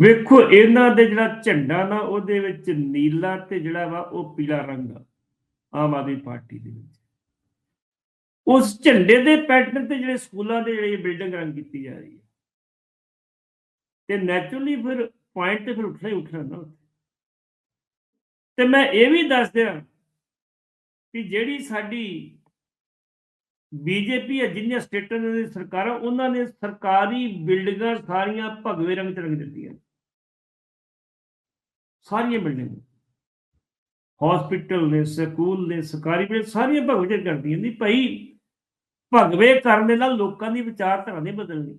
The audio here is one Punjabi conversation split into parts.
ਵੇਖੋ, ਇਹਨਾਂ ਦੇ ਜਿਹੜਾ ਝੰਡਾ ਨਾ, ਉਹਦੇ ਵਿੱਚ ਨੀਲਾ ਤੇ ਜਿਹੜਾ ਵਾ, ਉਹ ਪੀਲਾ ਰੰਗ ਆ, ਆਮ ਆਦਮੀ ਪਾਰਟੀ ਦੇ ਵਿੱਚ ਉਸ ਝੰਡੇ ਦੇ ਪੈਟਰਨ ਤੇ ਜਿਹੜੇ ਸਕੂਲਾਂ ਦੇ ਜਿਹੜੇ ਬਿਲਡਿੰਗ ਰੰਗ ਕੀਤੀ ਜਾ ਰਹੀ ਹੈ, ਤੇ ਨੈਚੁਰਲੀ ਫਿਰ ਪੁਆਇੰਟ ਤੇ ਫਿਰ ਉੱਠਣਾ ਹੀ ਉੱਠਣਾ ਨਾ ਉੱਥੇ। ਤੇ ਮੈਂ ਇਹ ਵੀ ਦੱਸ ਦਿਆਂ ਕਿ ਜਿਹੜੀ ਸਾਡੀ ਬੀਜੇਪੀ ਹੈ, ਜਿੰਨੀਆਂ ਸਟੇਟਾਂ ਦੀ ਸਰਕਾਰਾਂ, ਉਹਨਾਂ ਨੇ ਸਰਕਾਰੀ ਬਿਲਡਿੰਗਾਂ ਸਾਰੀਆਂ ਭਗਵੇ ਰੰਗ ਚ ਰੰਗ ਦਿੱਤੀਆਂ ਸਾਰੀਆਂ ਬਿਲਡਿੰਗ ਹਸਪੀਟਲ ਨੇ, ਸਕੂਲ ਨੇ, ਸਰਕਾਰੀ ਬਿਲਡਿੰਗ ਸਾਰੀਆਂ ਭਗਵੇ ਕਰਦੀਆਂ ਨਹੀਂ ਭਾਈ ਭਗਵੇ ਕਰਨ ਦੇ ਨਾਲ ਲੋਕਾਂ ਦੀ ਵਿਚਾਰਧਾਰਾ ਨਹੀਂ ਬਦਲਣੀ।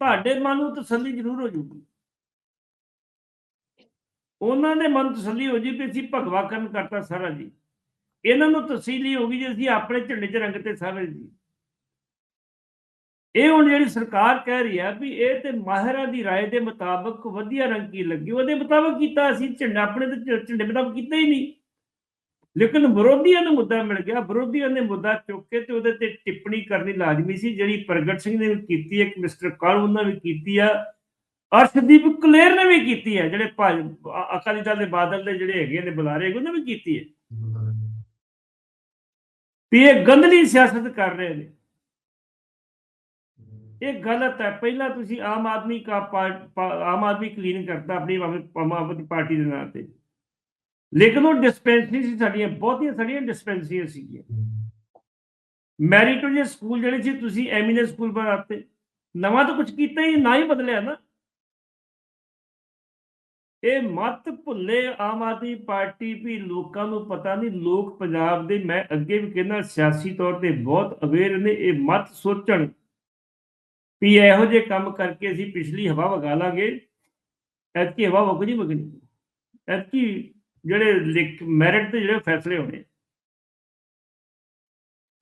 ਤੁਹਾਡੇ ਮਨ ਨੂੰ ਤਸੱਲੀ ਜ਼ਰੂਰ ਹੋ ਜੂਗੀ ਉਹਨਾਂ ਦੇ ਮਨ ਤਸੱਲੀ ਹੋ ਜੀ ਵੀ ਅਸੀਂ ਭਗਵਾ ਕਰਨ ਕਰਤਾ ਸਾਰਾ ਜੀ। ਇਹਨਾਂ ਨੂੰ ਤਸੱਲੀ ਹੋ ਗਈ ਜੇ ਅਸੀਂ ਆਪਣੇ ਝੰਡੇ 'ਚ ਰੰਗ ਤੇ ਸਾਰਾ ਜੀ। ਇਹ ਹੁਣ ਜਿਹੜੀ ਸਰਕਾਰ ਕਹਿ ਰਹੀ ਹੈ ਵੀ ਇਹ ਤੇ ਮਾਹਿਰਾਂ ਦੀ رائے ਦੇ ਮੁਤਾਬਕ ਵਧੀਆ ਰੰਗ ਕੀ ਲੱਗੀ ਉਹਦੇ ਮੁਤਾਬਕ ਕੀਤਾ ਅਸੀਂ ਝੰਡਾ ਆਪਣੇ ਤੇ ਝ- ਝੰਡੇ ਮੁਤਾਬਕ ਕੀਤਾ ਹੀ ਨਹੀਂ ਲੇਕਿਨ ਵਿਰੋਧੀਆਂ ਨੂੰ ਮੁੱਦਾ ਮਿਲ ਗਿਆ ਵਿਰੋਧੀਆਂ ਨੇ ਮੁੱਦਾ ਚੁੱਕ ਕੇ ਤੇ ਉਹਦੇ ਤੇ ਟਿੱਪਣੀ ਕਰਨੀ ਲਾਜ਼ਮੀ ਸੀ ਜਿਹੜੀ ਪ੍ਰਗਟ ਸਿੰਘ ਨੇ ਵੀ ਕੀਤੀ ਹੈ ਕਿ ਮਿਸਟਰ ਕਾਲੂ ਨੇ ਵੀ ਕੀਤੀ ਆ ਅਰਸ਼ਦੀਪ ਕਲੇਰ ਨੇ ਵੀ ਕੀਤੀ ਹੈ ਜਿਹੜੇ ਭਾਜ- ਅ- ਅਕਾਲੀ ਦਲ ਦੇ ਬਾਦਲ ਦੇ ਜਿਹੜੇ ਹੈਗੇ ਨੇ ਬੁਲਾਰੇ ਉਹਨਾਂ ਨੇ ਵੀ ਕੀਤੀ ਹੈ ਵੀ ਇਹ ਗੰਦਲੀ ਸਿਆਸਤ ਕਰ ਰਹੇ ਨੇ ਇਹ ਗਲਤ ਹੈ। ਪਹਿਲਾਂ ਤੁਸੀਂ ਆਮ ਆਦਮੀ ਕਾ ਆਮ ਆਦਮੀ ਕਲੀਨ ਕਰਤਾ ਆਪਣੀ ਆਮ ਆਦਮੀ ਪਾਰਟੀ ਦੇ ਨਾਂ ਤੇ। ਲੇਕਿਨ ਉਹ ਡਿਸਪੈਂਸਰੀ ਸੀ ਸਾਡੀਆਂ, ਬਹੁਤੀਆਂ ਸਾਡੀਆਂ ਡਿਸਪੈਂਸਰੀਆਂ ਸੀਗੀਆਂ। ਮੈਰੀਟੋਰੀਅਸ ਸਕੂਲ ਜਿਹੜੇ ਸੀ, ਤੁਸੀਂ ਐਮੀਨੈਂਸ ਸਕੂਲ ਬਣਾਤੇ ਨਵਾਂ ਤਾਂ ਕੁਝ ਕੀਤਾ ਹੀ ਨਾ ਹੀ ਬਦਲਿਆ ਨਾ। ਇਹ ਮਤ ਭੁੱਲੇ ਆਮ ਆਦਮੀ ਪਾਰਟੀ ਵੀ ਲੋਕਾਂ ਨੂੰ ਪਤਾ ਨਹੀਂ, ਲੋਕ ਪੰਜਾਬ ਦੇ, ਮੈਂ ਅੱਗੇ ਵੀ ਕਹਿੰਦਾ, ਸਿਆਸੀ ਤੌਰ ਤੇ ਬਹੁਤ ਅਵੇਅਰ ਨੇ, ਇਹ ਮਤ ਸੋਚਣ। ਵੀ ਇਹੋ ਜਿਹੇ ਕੰਮ ਕਰਕੇ ਅਸੀਂ ਪਿਛਲੀ ਹਵਾ ਵਗਾ ਲਾਂਗੇ। ਐਤਕੀ ਹਵਾ ਵਗ ਨਹੀਂ ਵਗਣੀ। ਐਤਕੀ ਜਿਹੜੇ ਮੈਰਿਟ ਤੇ ਜਿਹੜੇ ਫੈਸਲੇ ਹੋਣੇ,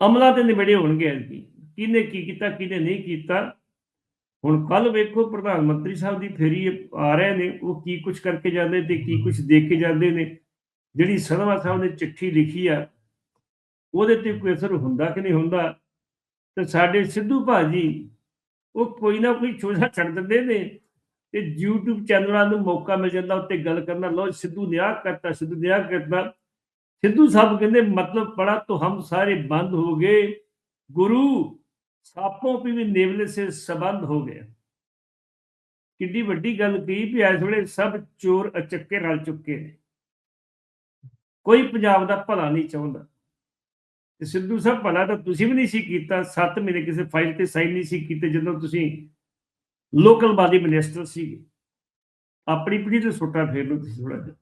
ਅਮਲਾ ਤੇ ਨਿਬੜੇ ਹੋਣਗੇ ਐਤਕੀ। ਕਿਹਨੇ ਕੀ ਕੀਤਾ, ਕਿਹਨੇ ਨਹੀਂ ਕੀਤਾ। ਹੁਣ ਕੱਲ ਵੇਖੋ ਪ੍ਰਧਾਨ ਮੰਤਰੀ ਸਾਹਿਬ ਦੀ ਫੇਰੀ ਆ ਰਹੇ ਨੇ, ਉਹ ਕੀ ਕੁਝ ਕਰਕੇ ਜਾਂਦੇ ਤੇ ਕੀ ਕੁਝ ਦੇ ਕੇ ਜਾਂਦੇ ਨੇ। ਜਿਹੜੀ ਸਦਵਾ ਸਾਹਿਬ ਨੇ ਚਿੱਠੀ ਲਿਖੀ ਆ, ਉਹਦੇ ਤੇ ਕੋਈ ਅਸਰ ਹੁੰਦਾ ਕਿ ਨਹੀਂ ਹੁੰਦਾ? ਤੇ ਸਾਡੇ ਸਿੱਧੂ ਭਾਜੀ ਉਹ ਕੋਈ ਨਾ ਕੋਈ ਛੋਜਾ ਛੱਡ ਦਿੰਦੇ ਨੇ। ਤੇ YouTube ਚੈਨਲਾਂ ਨੂੰ ਮੌਕਾ ਮਿਲ ਜਾਂਦਾ ਉੱਤੇ ਗੱਲ ਕਰਨਾ ਲੋ ਸਿੱਧੂ ਨਿਆਹ ਕਰਤਾ, ਸਿੱਧੂ ਨਿਆਹ ਕਰਤਾ। ਸਿੱਧੂ ਸਾਹਿਬ ਕਹਿੰਦੇ, ਮਤਲਬ ਪੜਾ ਤੋ ਹਮ ਸਾਰੇ ਬੰਦ ਹੋ ਗਏ। ਗੁਰੂ ਸਾਪੋਂ ਵੀ ਨੇਵਲੇ ਸੇ ਸਬੰਧ ਹੋ ਗਏ। ਕਿੱਡੀ ਵੱਡੀ ਗੱਲ ਕੀ ਵੀ ਇਸ ਵੇਲੇ ਸਭ ਚੋਰ ਅਚੱਕੇ ਰਲ ਚੁੱਕੇ ਨੇ। ਕੋਈ ਪੰਜਾਬ ਦਾ ਭਲਾ ਨਹੀਂ ਚਾਹੁੰਦਾ। ਤੇ ਸਿੱਧੂ ਸਾਹਿਬ, ਭਲਾ ਤਾਂ ਤੁਸੀਂ ਵੀ ਨਹੀਂ ਸੀ ਕੀਤਾ 7 ਮਹੀਨੇ ਕਿਸੇ ਫਾਈਲ ਤੇ ਸਾਈਨ ਨਹੀਂ ਸੀ ਕੀਤੇ ਜਦੋਂ ਤੁਸੀਂ ਲੋਕਲ ਬਾਡੀ ਮਿਨਿਸਟਰ ਸੀਗੇ। ਆਪਣੀ ਪੀੜੀ ਤੇ ਸੁੱਟਾ ਫੇਰ ਲਓ ਤੁਸੀਂ ਥੋੜਾ ਜਿਹਾ।